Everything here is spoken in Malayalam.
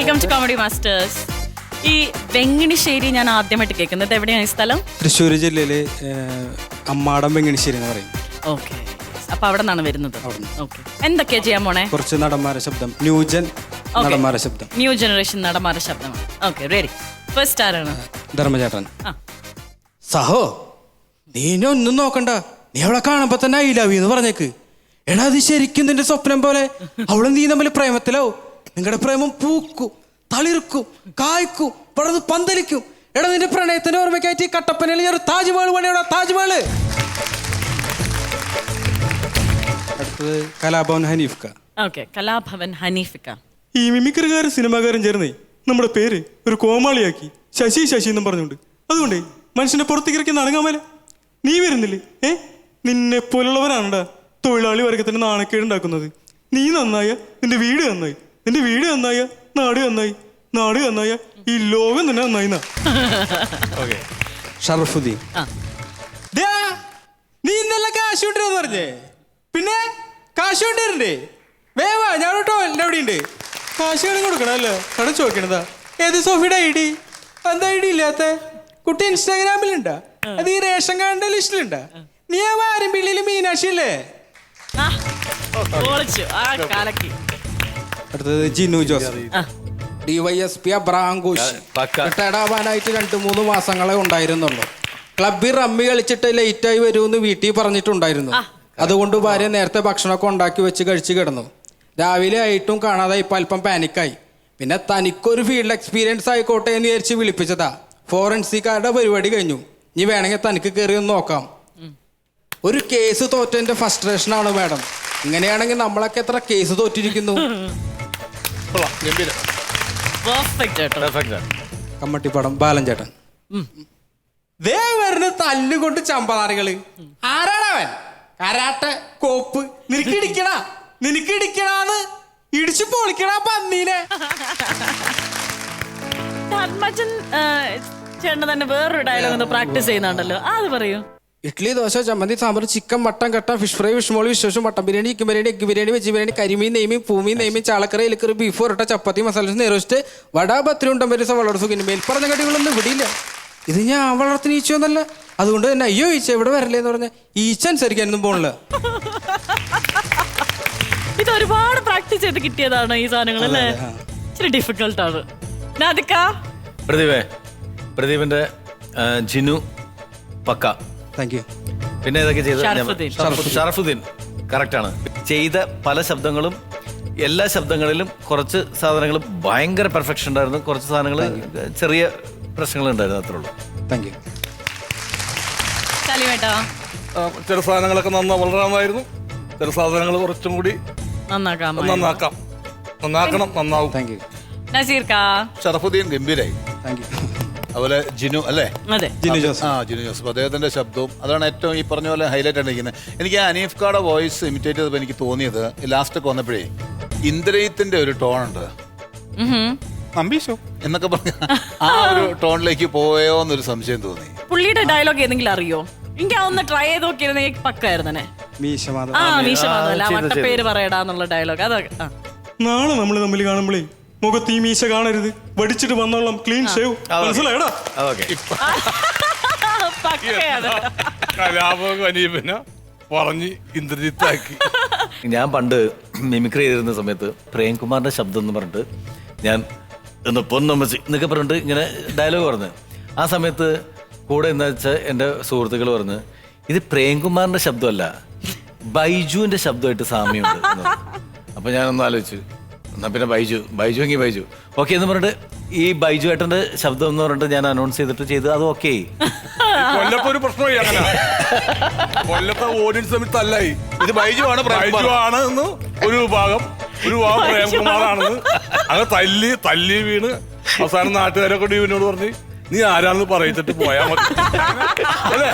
വെൽക്കം ടു കോമഡി മാസ്റ്റേഴ്സ് ഈ വെങ്ങിണിശ്ശേരി ഞാൻ ആദ്യമായിട്ട് കേൾക്കുന്നത് എവിടെയാണ് ഈ സ്ഥലം? തൃശ്ശൂർ ജില്ലയിലെ അമ്മാടം വെങ്ങിണിശ്ശേരി എന്ന് പറയും. ഓക്കെ. അപ്പൊ അവിടെ നിന്നാണ് വരുന്നത്. ഓക്കെ. എന്തൊക്കെയാ ചെയ്യാൻ പോണേ? കുറച്ച് നടന്മാരെ ശബ്ദം. ന്യൂജൻ നടന്മാരെ ശബ്ദം. ന്യൂ ജനറേഷൻ നടമാര ശബ്ദമാണ്. ഓക്കെ റെഡി ഫസ്റ്റ് ആരാണ്? ധർമ്മചേട്ടൻ. സഹോ നീ ഇനി ഒന്നും നോക്കണ്ട. നീ അവളെ കാണുമ്പോ തന്നെ ഐ ലവ് എന്ന് പറഞ്ഞേക്ക്. എടാ അത് ശരിക്കും നിന്റെ സ്വപ്നം പോലെ. അവളും നീ തമ്മിൽ പ്രേമത്തിലാവും. നിങ്ങളുടെ പ്രേമം പൂക്കും തളിർക്കും കായ്ക്കും പടർന്ന് പന്തലിക്കും. എടാ നിന്റെ പ്രണയത്തിന്റെ ഓർമ്മയ്ക്കായിട്ട് ഈ കട്ടപ്പനയിൽ ഒരു താജ്മഹൽ പണിയോടാ താജ്മഹൽ. അടുത്തത് കലാഭവൻ ഹനീഫ്ക ഓക്കെ കലാഭവൻ ഹനീഫിക്ക. ഈ മിമിക്രിക്കാരും സിനിമാക്കാരും ചേർന്നേ നമ്മുടെ പേര് ഒരു കോമാളിയാക്കി ശശി ശശി എന്നും പറഞ്ഞുകൊണ്ട്. അതുകൊണ്ടേ മനുഷ്യന്റെ പുറത്തേക്ക് ഇറക്കി മേലെ. നീ വരുന്നില്ലേ? ഏ? നിന്നെ പോലുള്ളവരാണടാ തൊഴിലാളി വർഗത്തിന് നാണക്കേട് ഉണ്ടാക്കുന്നത് നീ നന്നായ നിന്റെ വീട് നന്നായി. നിന്റെ വീട് നന്നായ നാട് നന്നായി നാട് നന്നായ. ഈ ലോകം തന്നെ നന്നായി ഷറഫുദ്ദീൻ. നീ ഇന്നലെ കാശ് കൊണ്ടിരുന്ന് പറഞ്ഞേ. പിന്നെ കാശ് കൊണ്ടുവരണ്ടേ? വേവാ ഞാൻ കേട്ടോ എന്റെ അവിടെ ഉണ്ട് കാശ് കടം കൊടുക്കണമല്ലോ കടം ചോദിക്കണതാ. ഏത് സോഫിയുടെ ഐ ഡി? എന്താ ഐ ഡി ഇല്ലാത്ത? കുട്ടി ഇൻസ്റ്റാഗ്രാമിലുണ്ടാ? അത് ഈ റേഷൻ കാർഡിന്റെ ലിസ്റ്റിലുണ്ടാ? നീ ആ വാരമ്പിള്ളിയിൽ മീനാക്ഷി അല്ലേ അടുത്തത് Jinu Jose. D Y S P അബ്രാങ്കൂഷ് retired രണ്ട് മൂന്ന് മാസങ്ങളെ ഉണ്ടായിരുന്നുള്ളൂ. ക്ലബിൽ റമ്മി കളിച്ചിട്ട് ലേറ്റായി വരുമെന്ന് വീട്ടിൽ പറഞ്ഞിട്ടുണ്ടായിരുന്നു. അതുകൊണ്ട് ഭാര്യ നേരത്തെ ഭക്ഷണമൊക്കെ ഉണ്ടാക്കി വെച്ച് കഴിച്ച് കിടന്നു. രാവിലെ ആയിട്ടും കാണാതെ ഇപ്പം അല്പം പാനിക്കായി പിന്നെ തനിക്കൊരു ഫീൽഡ് എക്സ്പീരിയൻസ് ആയിക്കോട്ടെ എന്ന് വിചാരിച്ച് വിളിപ്പിച്ചതാ. ഫോറൻസിക്കാരുടെ പരിപാടി കഴിഞ്ഞു. ഇനി വേണമെങ്കിൽ തനിക്ക് കയറി ഒന്ന് നോക്കാം. ഒരു കേസ് തോറ്റതിന്റെ ഫ്രസ്ട്രേഷൻ ആണ് മാഡം ഇങ്ങനെയാണെങ്കിൽ നമ്മളൊക്കെ എത്ര കേസ് തോറ്റിരിക്കുന്നു? കൊള്ളാം. ഗംഭീരം. പെർഫെക്റ്റ് പെർഫെക്റ്റ് കമ്മട്ടിപ്പടം ബാലൻ ചേട്ടൻ. ദേ വരുന്ന തല്ലുകൊണ്ട് ചമ്പതാറികൾ ആരാണവൻ കരാട്ട കോപ്പ്. നിനക്ക് ഇടിക്കണ നിനക്ക് ഇടിക്കണാന്ന് ഇടിച്ചു പൊളിക്കണ പന്നീനെ. ചേട്ടൻ തന്നെ വേറൊരു ഡയലോഗ് ഒന്ന് പ്രാക്ടീസ് ചെയ്യുന്നുണ്ടല്ലോ. ആ, അത് പറയൂ. ഇഡ്ഡലി ദോശ ചമ്മന്തി സാമ്പാർ ചിക്കൻ മട്ടൻ കട്ട ഫിഷ് ഫ്രൈ ഫിഷ് മോളി വിശേഷം mutton biryani chicken biryani egg biryani veg biryani കരിമീൻ നെയ്മീൻ പൂമീൻ നെയ്മീൻ ചാളക്കറി ഇലക്കറി ബീഫ് പൊറോട്ട ചപ്പാത്തി മസാല നെയ്റോസ്റ്റ് വട പത്തിരി ഉണ്ടം പരിസ വളരെ സുഖിന് മേൽപ്പറഞ്ഞ കടികളൊന്നും ഇവിടെയില്ല ഇത് ഞാൻ വളർത്തിന് ഈച്ചയൊന്നല്ല അതുകൊണ്ട് തന്നെ അയ്യോ ഈച്ച ഇവിടെ വരല്ലേന്ന് പറഞ്ഞ ഈച്ച അനുസരിക്കാനൊന്നും പോണില്ല. ഇത് ഒരുപാട് പ്രാക്ടീസ് ചെയ്ത് കിട്ടിയതാണ് ഈ സാധനങ്ങൾ അല്ലേ? ഇച്ചിരി ഡിഫിക്കൽട്ട് ആണ്. പ്രദീപേ പ്രദീപിന്റെ ജിനു പക്ക. താങ്ക് യു പിന്നെ ഏതൊക്കെ ചെയ്ത ഷറഫുദ്ദീൻ. കറക്റ്റ് ആണ്. ചെയ്ത പല ശബ്ദങ്ങളും എല്ലാ ശബ്ദങ്ങളിലും കുറച്ച് സാധനങ്ങൾ ഭയങ്കര പെർഫെക്ഷൻ ഉണ്ടായിരുന്നു. കുറച്ച് സാധനങ്ങൾ ചെറിയ പ്രശ്നങ്ങൾ ഉണ്ടായിരുന്നു അത്രേ ഉള്ളൂ. താങ്ക് യു ചില സാധനങ്ങളൊക്കെ നന്നാ വളരെ നന്നായിരുന്നു. ചില സാധനങ്ങൾ കുറച്ചും കൂടി നന്നാക്കാം നന്നാക്കാം. നന്നാക്കണം നന്നാവും. താങ്ക് യു നസീർക്ക. ഷറഫുദ്ദീൻ ഗംഭീരായി. താങ്ക് യു അതുപോലെ ജിനു അല്ലേ? അതെ. ജിനു ജോസഫ്. ആ ജിനു ജോസഫ്. അദ്ദേഹത്തിന്റെ ശബ്ദവും അതാണ് ഏറ്റവും ഈ പറഞ്ഞ പോലെ ഹൈലൈറ്റ് ആയിട്ടിരിക്കുന്നത്. എനിക്ക് ആ അനീഫ് കാടെ വോയിസ് ഇമിറ്റേറ്റ് ചെയ്തപ്പോൾ എനിക്ക് തോന്നിയത് ലാസ്റ്റ് ഒക്കെ വന്നപ്പോഴേ ഇന്ദ്രയത്തിന്റെ ഒരു ടോൺ ഉണ്ട്. എന്നൊക്കെ പറഞ്ഞ ആ ഒരു ടോണിലേക്ക് പോയോ എന്നൊരു സംശയം തോന്നി. പുള്ളിയുടെ ഡയലോഗ് ഏതെങ്കിലും അറിയോ? എനിക്ക് ഒന്ന് ട്രൈ ചെയ്ത് നോക്കിയിരുന്നെങ്കിൽ പക്കായിരുന്നെ ആ മീശ വട്ടപ്പേര് പറയടാന്നുള്ള ഡയലോഗ് അതൊക്കെ നാളെ നമ്മൾ തമ്മിൽ കാണുമ്പോഴേ മുഖത്ത് ഈ മീശ കാണരുത്. വടിച്ചിട്ട് വന്നോളാം. Clean shave. മനസ്സിലായടാ? പറഞ്ഞ് ഇന്ദ്രജിത്താക്കി. ഞാൻ പണ്ട് മിമിക്രി ചെയ്തിരുന്ന സമയത്ത് പ്രേംകുമാറിന്റെ ശബ്ദം എന്ന് പറഞ്ഞിട്ട് ഞാൻ എന്ന് പൊന്നമ്മച്ചി എന്നൊക്കെ പറഞ്ഞിട്ട് ഇങ്ങനെ ഡയലോഗ് പറഞ്ഞു. ആ സമയത്ത് കൂടെ എന്താ വെച്ചാൽ എന്റെ സുഹൃത്തുക്കൾ പറഞ്ഞ് ഇത് പ്രേംകുമാറിന്റെ ശബ്ദമല്ല ബൈജുവിന്റെ ശബ്ദമായിട്ട് സാമ്യമുണ്ട്. അപ്പൊ ഞാനൊന്ന് ആലോചിച്ചു. എന്നാ പിന്നെ ബൈജു ബൈജു എങ്കിൽ ബൈജു. ഓക്കെ എന്ന് പറഞ്ഞിട്ട് ഈ ബൈജു ഏട്ടന്റെ ശബ്ദം എന്ന് പറഞ്ഞിട്ട് ഞാൻ അനൗൺസ് ചെയ്തിട്ട് ചെയ്ത് അത് ഓക്കെ കൊല്ലപ്പോ ഒരു പ്രശ്നമായി അങ്ങനെ. കൊല്ലത്തെ ഓഡിയൻസ് തമ്മിൽ തല്ലായി. ഇത് ബൈജു ആണ് ബൈജു ആണ് എന്ന് ഒരു വിഭാഗം ഒരു വിഭാഗം പ്രേംകുമാറാണെന്ന് അങ്ങനെ തല്ലി തല്ലി വീണ് അവസാനം നാട്ടുകാരെ കൊണ്ട് ഇവനോട് പറഞ്ഞ് നീ ആരാന്ന് പറയിച്ചിട്ട് പോയാ മതി. അല്ലേ?